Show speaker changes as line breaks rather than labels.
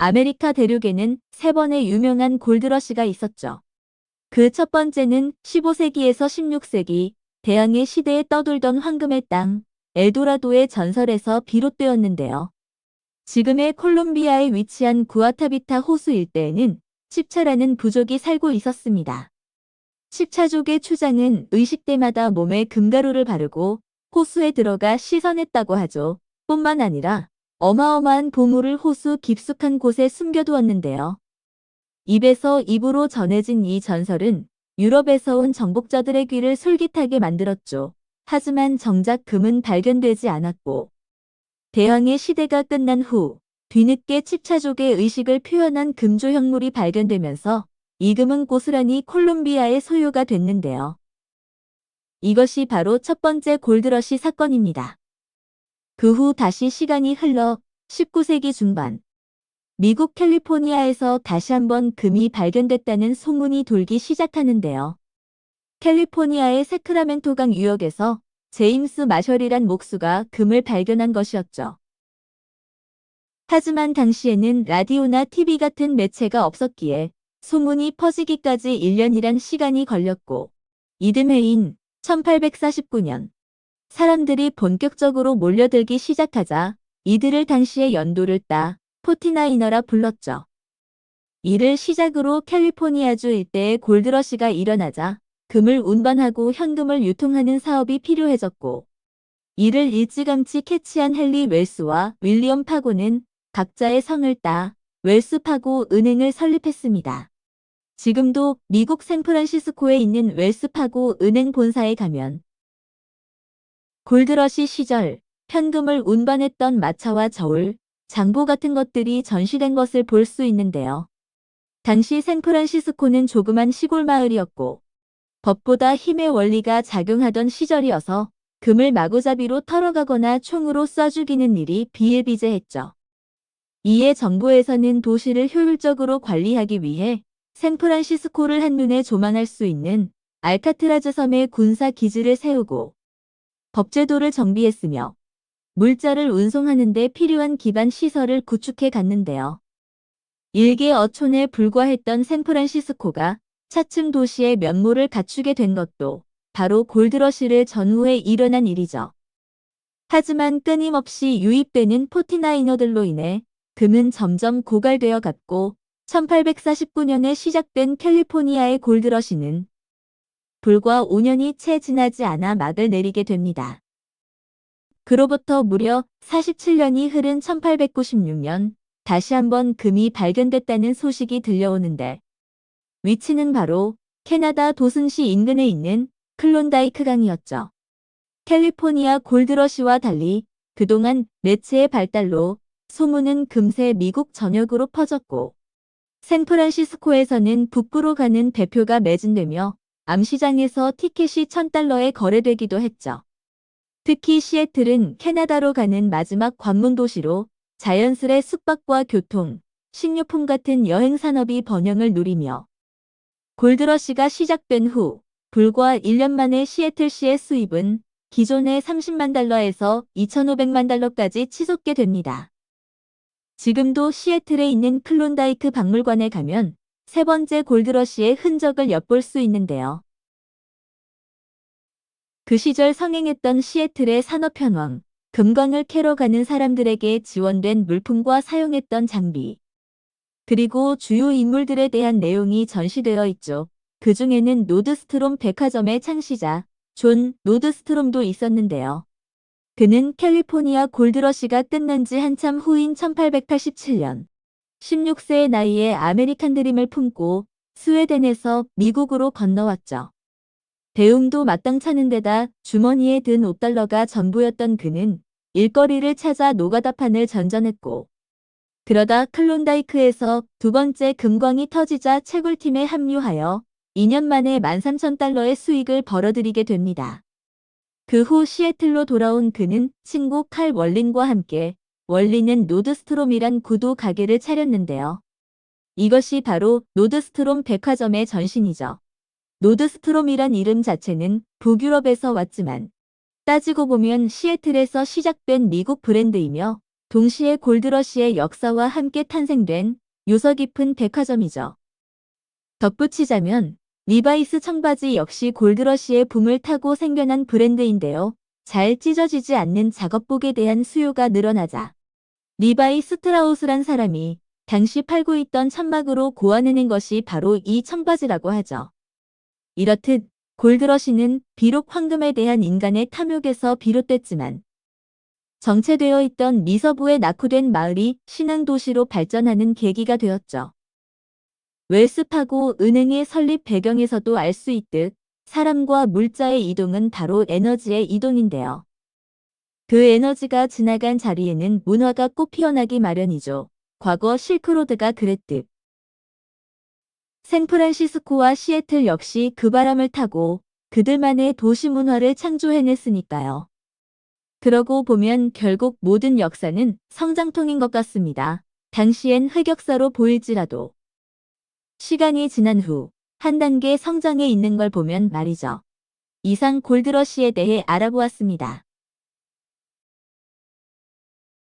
아메리카 대륙에는 세 번의 유명한 골드러시가 있었죠. 그 첫 번째는 15세기에서 16세기 대항해 시대에 떠돌던 황금의 땅 엘도라도의 전설에서 비롯되었는데요. 지금의 콜롬비아에 위치한 구아타비타 호수 일대에는 칩차라는 부족이 살고 있었습니다. 칩차족의 추장은 의식 때마다 몸에 금가루를 바르고 호수에 들어가 씻어냈다고 하죠. 뿐만 아니라 어마어마한 보물을 호수 깊숙한 곳에 숨겨두었는데요. 입에서 입으로 전해진 이 전설은 유럽에서 온 정복자들의 귀를 솔깃하게 만들었죠. 하지만 정작 금은 발견되지 않았고 대항해 시대가 끝난 후 뒤늦게 칩차족의 의식을 표현한 금조형물이 발견되면서 이 금은 고스란히 콜롬비아의 소유가 됐는데요. 이것이 바로 첫 번째 골드러시 사건입니다. 그 후 다시 시간이 흘러 19세기 중반 미국 캘리포니아에서 다시 한번 금이 발견됐다는 소문이 돌기 시작하는데요. 캘리포니아의 세크라멘토강 유역에서 제임스 마셜이란 목수가 금을 발견한 것이었죠. 하지만 당시에는 라디오나 TV 같은 매체가 없었기에 소문이 퍼지기까지 1년이란 시간이 걸렸고 이듬해인 1849년 사람들이 본격적으로 몰려들기 시작하자 이들을 당시의 연도를 따 포티나이너라 불렀죠. 이를 시작으로 캘리포니아주 일대에 골드러시가 일어나자 금을 운반하고 현금을 유통하는 사업이 필요해졌고 이를 일찌감치 캐치한 헨리 웰스와 윌리엄 파고는 각자의 성을 따 웰스 파고 은행을 설립했습니다. 지금도 미국 샌프란시스코에 있는 웰스 파고 은행 본사에 가면 골드러시 시절 현금을 운반했던 마차와 저울, 장보 같은 것들이 전시된 것을 볼 수 있는데요. 당시 샌프란시스코는 조그만 시골 마을이었고 법보다 힘의 원리가 작용하던 시절이어서 금을 마구잡이로 털어가거나 총으로 쏴 죽이는 일이 비일비재했죠. 이에 정부에서는 도시를 효율적으로 관리하기 위해 샌프란시스코를 한눈에 조망할 수 있는 알카트라즈 섬에 군사 기지를 세우고 법제도를 정비했으며 물자를 운송하는 데 필요한 기반 시설을 구축해 갔는데요. 일개 어촌에 불과했던 샌프란시스코가 차츰 도시의 면모를 갖추게 된 것도 바로 골드러시를 전후에 일어난 일이죠. 하지만 끊임없이 유입되는 포티나이너들로 인해 금은 점점 고갈되어 갔고 1849년에 시작된 캘리포니아의 골드러시는 불과 5년이 채 지나지 않아 막을 내리게 됩니다. 그로부터 무려 47년이 흐른 1896년 다시 한번 금이 발견됐다는 소식이 들려오는데 위치는 바로 캐나다 도슨시 인근에 있는 클론다이크 강이었죠. 캘리포니아 골드러시와 달리 그동안 매체의 발달로 소문은 금세 미국 전역으로 퍼졌고 샌프란시스코에서는 북부로 가는 대표가 매진되며 암시장에서 티켓이 1000달러에 거래되기도 했죠. 특히 시애틀은 캐나다로 가는 마지막 관문 도시로 자연스레 숙박과 교통, 식료품 같은 여행 산업이 번영을 누리며 골드러시가 시작된 후 불과 1년 만에 시애틀시의 수입은 기존의 30만 달러에서 2,500만 달러까지 치솟게 됩니다. 지금도 시애틀에 있는 클론다이크 박물관에 가면 세 번째 골드러시의 흔적을 엿볼 수 있는데요. 그 시절 성행했던 시애틀의 산업현황, 금광을 캐러 가는 사람들에게 지원된 물품과 사용했던 장비, 그리고 주요 인물들에 대한 내용이 전시되어 있죠. 그 중에는 노드스트롬 백화점의 창시자 존 노드스트롬도 있었는데요. 그는 캘리포니아 골드러시가 끝난 지 한참 후인 1887년 16세의 나이에 아메리칸 드림을 품고 스웨덴에서 미국으로 건너왔죠. 대웅도 마땅찮은 데다 주머니에 든 5달러가 전부였던 그는 일거리를 찾아 노가다판을 전전했고 그러다 클론다이크에서 두 번째 금광이 터지자 채굴팀에 합류하여 2년 만에 13,000달러의 수익을 벌어들이게 됩니다. 그 후 시애틀로 돌아온 그는 친구 칼 월린과 함께 월린은 노드스트롬이란 구두 가게를 차렸는데요. 이것이 바로 노드스트롬 백화점의 전신이죠. 노드스트롬이란 이름 자체는 북유럽에서 왔지만 따지고 보면 시애틀에서 시작된 미국 브랜드이며 동시에 골드러시의 역사와 함께 탄생된 요서 깊은 백화점이죠. 덧붙이자면 리바이스 청바지 역시 골드러시의 붐을 타고 생겨난 브랜드인데요. 잘 찢어지지 않는 작업복에 대한 수요가 늘어나자 리바이 스트라우스란 사람이 당시 팔고 있던 천막으로 고안해낸 것이 바로 이 청바지라고 하죠. 이렇듯 골드러시는 비록 황금에 대한 인간의 탐욕에서 비롯됐지만 정체되어 있던 미서부의 낙후된 마을이 신앙도시로 발전하는 계기가 되었죠. 웰스파고 은행의 설립 배경에서도 알 수 있듯 사람과 물자의 이동은 바로 에너지의 이동인데요. 그 에너지가 지나간 자리에는 문화가 꽃 피어나기 마련이죠. 과거 실크로드가 그랬듯. 샌프란시스코와 시애틀 역시 그 바람을 타고 그들만의 도시 문화를 창조해냈으니까요. 그러고 보면 결국 모든 역사는 성장통인 것 같습니다. 당시엔 흑역사로 보일지라도 시간이 지난 후 한 단계 성장해 있는 걸 보면 말이죠. 이상 골드러시에 대해 알아보았습니다.